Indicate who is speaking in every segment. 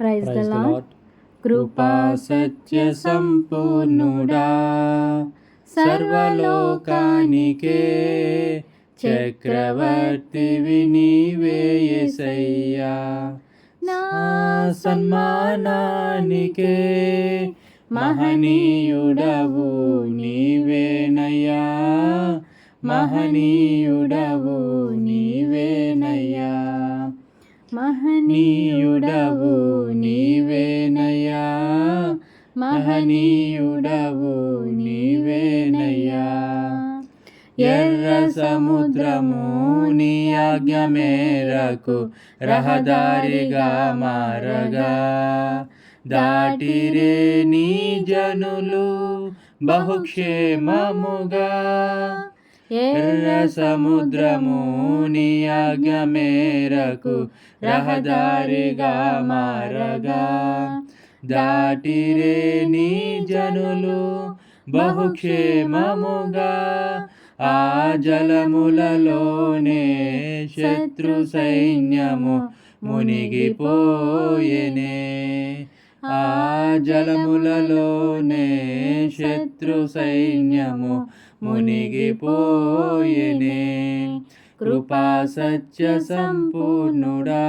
Speaker 1: Praise the
Speaker 2: Lord.
Speaker 1: కృపా సత్య సంపూర్ణుడా. సర్వలోకానికే చక్రవర్తివి నీవే యేసయ్యా నా సన్మానానికే మహనీయుడవు నీవేనయ్యా. మహనీయుడవు నీవేనయ్యా. మహనీయుడవు నీవేనయ్యా. మహనీయుడవు నీవేనయ్యా. ఎర్ర సముద్రము నీ ఆజ్ఞ మేరకు రహదారిగా మారగా. దాటిరే నీ జనులు బహుక్షేమముగా. ఎర్ర సముద్రము నీ ఆజ్ఞ మేరకు రహదారిగా మారగా. దాటిరే నీ జనులు బహుక్షేమముగా. ఆ జలములలోనే శత్రు సైన్యము మునిగిపోయెనే. ఆ జలములలోనే శత్రు సైన్యము మునిగిపోయెనే కృపా సత్య సంపూర్ణుడా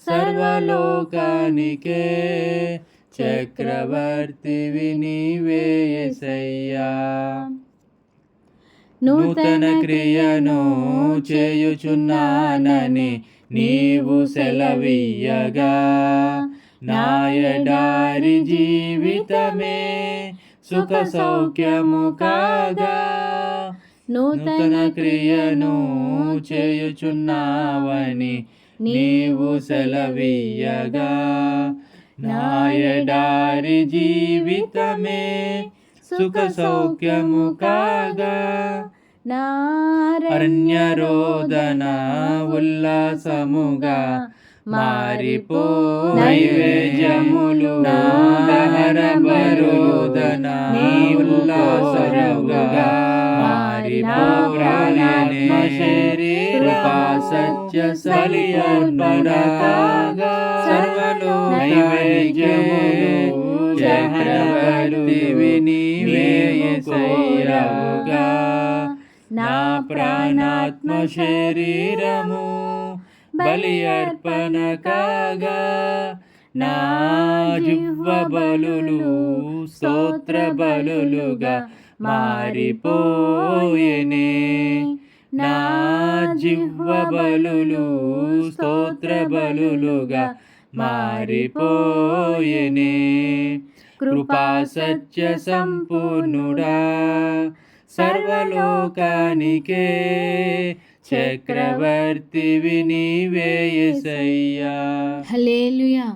Speaker 1: సర్వలోకానికే చక్రవర్తి నీవే నూతన క్రియను చేయుచున్నానని నీవు సెలవీయగా నాయడారి జీవితమే సుఖ సౌఖ్యము కాగా. నూతన క్రియను చేయుచున్నావని నీవు సెలవీయగా. నాయడారి జీవితమే సుఖ సౌఖ్యము కాగా. అరణ్యరోదన ఉల్లాసముగా మారిపో నైవేద్యములు నాదహర బరోదన నీ ఉల్లాసముగా మారిపోరాలనే శరీరపా సత్య సలియర్పణ కాగా సర్వలో నైవేద్యములు చక్రవర్తివి నీవే యేసయ్యవుగా నా ప్రాణాత్మ శరీరము బలి అర్పణ కాగా నా జిహ్వ బలులు స్తోత్ర బలులుగా మారిపోయేనే. నా జిహ్వ బలులు స్తోత్ర బలులుగా మారిపోయేనే. కృపా సత్య సంపూర్ణుడా సర్వలోకానికే చక్రవర్తివి నీవే యేసయ్యా హల్లెలూయా